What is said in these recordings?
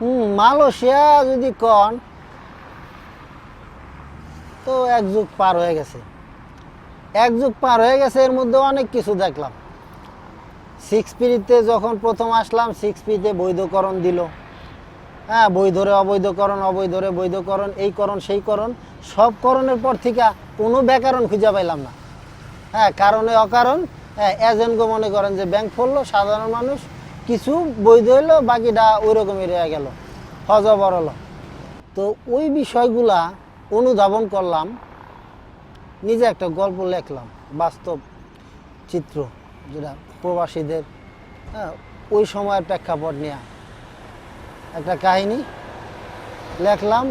হুম, Malaysia যদি কন, তো এক যুগ পার হয়ে গেছে। এক যুগ পার হয়ে গেছে, এর মধ্যে অনেক কিছু দেখলাম। সিক্স পিতে যখন প্রথম আসলাম সিক্স পিতে বৈধকরণ দিল। হ্যাঁ বৈধরে অবৈধকরণ, অবৈধরে বৈধকরণ, এই করণ, সেই করণ, সব করণের পর থেকে কোনো ব্যাকরণ খুঁজে পাইলাম না। হ্যাঁ কারণে অকারণ হ্যাঁ এজেন্টকে মনে করেন যে ব্যাংক ফুললো, সাধারণ মানুষ কিছু বৈধ হইল, বাকিটা ওই রকমই রয়ে গেল। হজবর হলো। তো ওই বিষয়গুলা অনুধাবন করলাম, নিজে একটা গল্প লেখলাম, বাস্তব চিত্র যেটা প্রবাসীদের হ্যাঁ ওই সময়ের প্রেক্ষাপট নেওয়া একটা কাহিনী লেখলাম,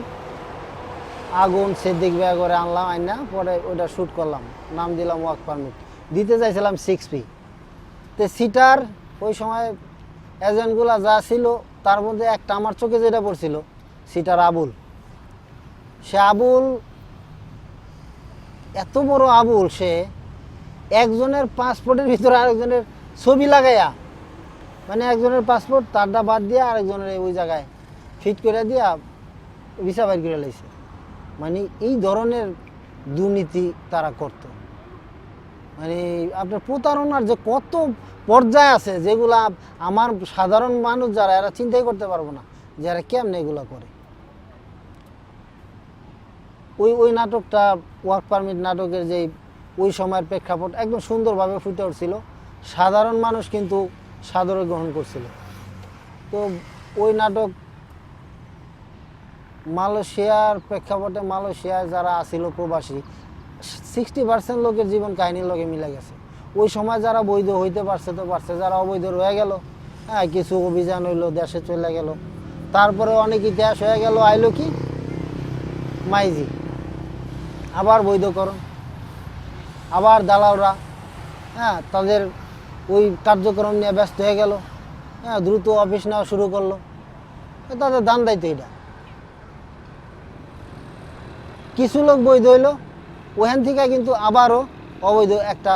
আগুন সেদিক ব্যয় করে আনলাম, আইনা, পরে ওটা শ্যুট করলাম। নাম দিলাম ওয়ার্ক পারমিট। দিতে চাইছিলাম সিক্স পি তো সিটার ওই সময় এজেন্টগুলা যা ছিল, তার মধ্যে একটা আমার চোখে যেটা পড়ছিল, সিটার আবুল। সে আবুল, এত বড় আবুল সে, একজনের পাসপোর্টের ভিতরে আরেকজনের ছবি লাগাইয়া মানে একজনের পাসপোর্ট তারটা বাদ দিয়ে আরেকজনের ওই জায়গায় ফিট করে দিয়া ভিসা বাইর করে লাইছে। মানে এই ধরনের দুর্নীতি তারা করত। মানে আপনার প্রতারণার যে কত পর্যায় আছে, যেগুলা আমার সাধারণ মানুষ যারা, এরা চিন্তাই করতে পারব না যে যারা কেমনে এগুলো করে। ওই ওই নাটকটা ওয়ার্ক পারমিট নাটকের যে ওই সময়ের প্রেক্ষাপট একদম সুন্দরভাবে ফুটে উঠছিল। সাধারণ মানুষ কিন্তু সাদরে গ্রহণ করছিল। তো ওই নাটক মালয়েশিয়ার প্রেক্ষাপটে মালয়েশিয়ায় যারা আসিল প্রবাসী সিক্সটি পার্সেন্ট লোকের জীবন কাহিনীর লগে মিলে গেছে। ওই সময় যারা বৈধ হইতে পারছে তো পারছে, যারা অবৈধ রয়ে গেল হ্যাঁ কিছু অভিযান হইল, দেশে চলে গেল। তারপরে অনেক ইতিহাস হয়ে গেল, আইলো কি? মাইজি। আবার বৈধকরণ। আবার দালালরা হ্যাঁ তাদের ওই কার্যক্রম নিয়ে ব্যস্ত হয়ে গেল হ্যাঁ দ্রুত অফিস নেওয়া শুরু করল। তাদের দান দায়িত্ব এটা। কিছু লোক বৈধ হইল ওখান থেকে কিন্তু আবারও অবৈধ একটা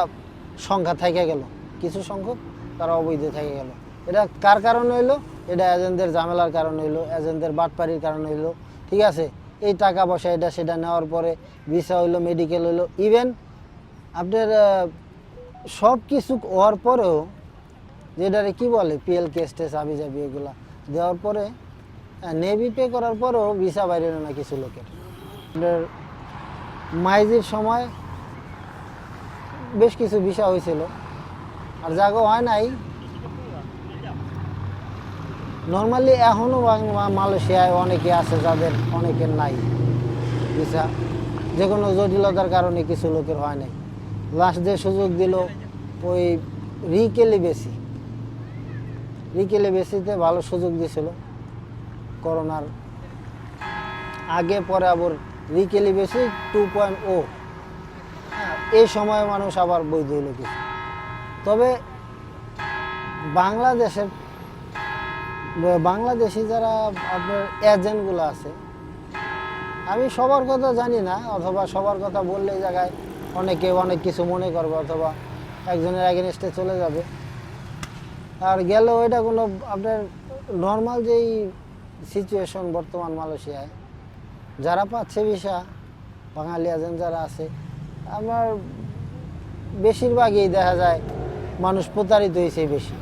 সংখ্যা থেকে গেল। কিছু সংখ্যক তারা অবৈধ থেকে গেল। এটা কার কারণে হইল? এটা এজেন্টদের ঝামেলার কারণে হইল, এজেন্টদের বাটপাড়ির কারণে হইল, ঠিক আছে? এই টাকা পয়সা এটা সেটা নেওয়ার পরে ভিসা হইল মেডিকেল হইল ইভেন আপনার সব কিছু হওয়ার পরেও যেটারে কি বলে, পিএল কেস টেস আবি যাবি এগুলা দেওয়ার পরে নেভি পে করার পরেও ভিসা বাইরে না কিছু লোকের। মাইজির সময় বেশ কিছু ভিসা হয়েছিল। আর জাগো হয় নাই। নর্মালি এখনও মালয়েশিয়ায় অনেকে আছে যাদের অনেকের নাই ভিসা। যে কোনো জটিলতার কারণে কিছু লোকের হয় নাই। লাস্ট যে সুযোগ দিল ওই রিকেলি বেশি। রিকেলি বেশিতে ভালো সুযোগ দিয়েছিল। করোনার আগে, পরে আবার রিকেলি বেশি টু পয়েন্ট ও এই সময় মানুষ আবার বৈধ হইল কিছু। তবে বাংলাদেশের, বাংলাদেশি যারা আপনার এজেন্টগুলো আছে, আমি সবার কথা জানি না, অথবা সবার কথা বললে জায়গায় অনেকে অনেক কিছু মনে করবে, অথবা একজনের এগেনস্টে চলে যাবে। আর গেলেও এটা কোনো আপনার নর্মাল যেই সিচুয়েশন বর্তমান মালয়েশিয়ায় যারা পাচ্ছে ভিসা, বাঙালি এজেন্ট যারা আছে, আমার বেশিরভাগই দেখা যায় মানুষ প্রতারিত হয়েছে বেশি।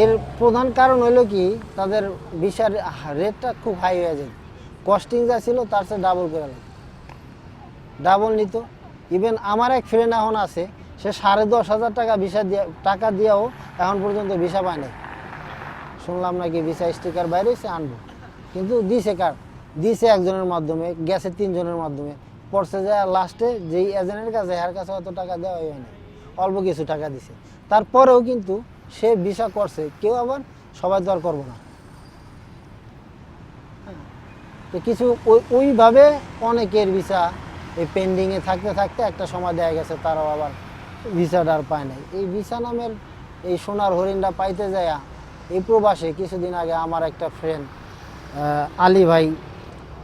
এর প্রধান কারণ হলো কি, তাদের ভিসার রেটটা খুব হাই হয়ে যায়। কস্টিং যা ছিল, তার সাথে ডাবল করে নেয় ডাবল নিত। ইভেন আমার এক ফ্রেন্ড এখন আছে, সে সাড়ে দশ হাজার টাকা ভিসা দিয়ে, টাকা দিয়েও এখন পর্যন্ত ভিসা পায় নাই। শুনলাম নাকি ভিসা স্টিকার বাইরে সে আনব। কিন্তু দিছে কার? দিছে একজনের মাধ্যমে, গেছে তিনজনের মাধ্যমে। পড়ছে যায় লাস্টে যেই এজেন্টের কাছে এর কাছে অত টাকা দেওয়া হয় না অল্প কিছু টাকা দিছে। তারপরেও কিন্তু সে ভিসা করছে, কেউ আবার সবাই তো আর করব না। তো কিছু ওই, ওইভাবে অনেকের ভিসা এই পেন্ডিংয়ে থাকতে থাকতে একটা সময় দেখা গেছে তারাও আবার ভিসাটা আর পায় নাই। এই ভিসা নামের এই সোনার হরিণটা পাইতে যায় এই প্রবাসে কিছুদিন আগে আমার একটা ফ্রেন্ড আলী ভাই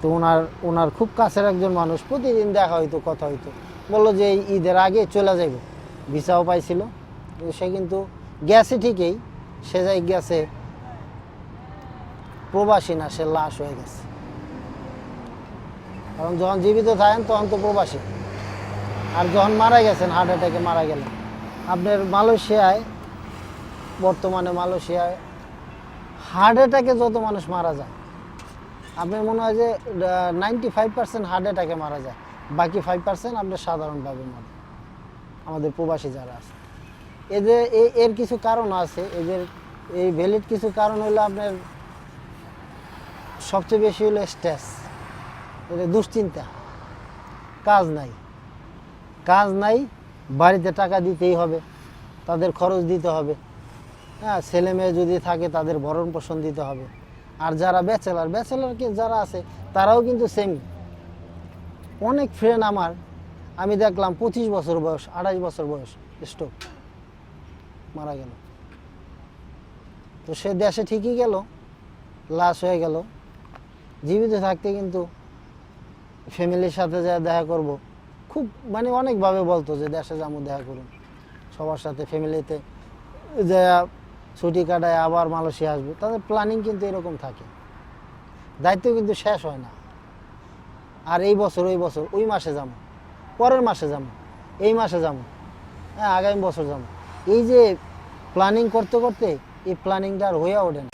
তো ওনার ওনার খুব কাছের একজন মানুষ, প্রতিদিন দেখা হইতো, কথা হইতো। বলল যে এই ঈদের আগে চলে যাইব। ভিসাও পাইছিল। সে কিন্তু গেছে ঠিকই, সে যাই গেছে, প্রবাসী না, সে লাশ হয়ে গেছে। কারণ যখন জীবিত থাকেন, তখন তো প্রবাসী। আর যখন মারা গেছেন হার্ট অ্যাটাকে মারা গেলেন। আপনার মালয়েশিয়ায়, বর্তমানে মালয়েশিয়ায় হার্ট অ্যাটাকে যত মানুষ মারা যায় আপনার মনে হয় যে নাইনটি ফাইভ পার্সেন্ট হার্ট অ্যাটাকে মারা যায়। বাকি ফাইভ পার্সেন্ট আপনার সাধারণভাবে মরে। আমাদের প্রবাসী যারা আছে। এদের এর কিছু কারণ আছে। এদের এই ভ্যালিড কিছু কারণ হলো আপনার সবচেয়ে বেশি হলো স্ট্রেস এদের দুশ্চিন্তা। কাজ নাই। কাজ নাই, বাড়িতে টাকা দিতেই হবে। তাদের খরচ দিতে হবে। হ্যাঁ ছেলে মেয়ে যদি থাকে, তাদের ভরণ পোষণ দিতে হবে। আর যারা ব্যাচেলার ব্যাচেলার যারা আছে, তারাও কিন্তু সেম অনেক ফ্রেন্ড আমার, আমি দেখলাম পঁচিশ বছর বয়স, আঠাশ বছর বয়স স্ট্রোক মারা গেল। তো সে দেশে ঠিকই গেল, লাশ হয়ে গেল। জীবিত থাকতে কিন্তু ফ্যামিলির সাথে যা দেখা করব, খুব মানে অনেকভাবে বলতো যে দেশে যাব, দেখা করুন। সবার সাথে ফ্যামিলিতে যে ছুটি কাটায় আবার মালয়েশিয়া আসবে। তাদের প্ল্যানিং কিন্তু এরকম থাকে। দায়িত্ব কিন্তু শেষ হয় না। আর এই বছর, ওই বছর, ওই মাসে যাব, পরের মাসে যাব, এই মাসে যাব হ্যাঁ আগামী বছর যাব। এই যে প্ল্যানিং করতে করতে, এই প্ল্যানিংটা আর হয়ে ওঠে না।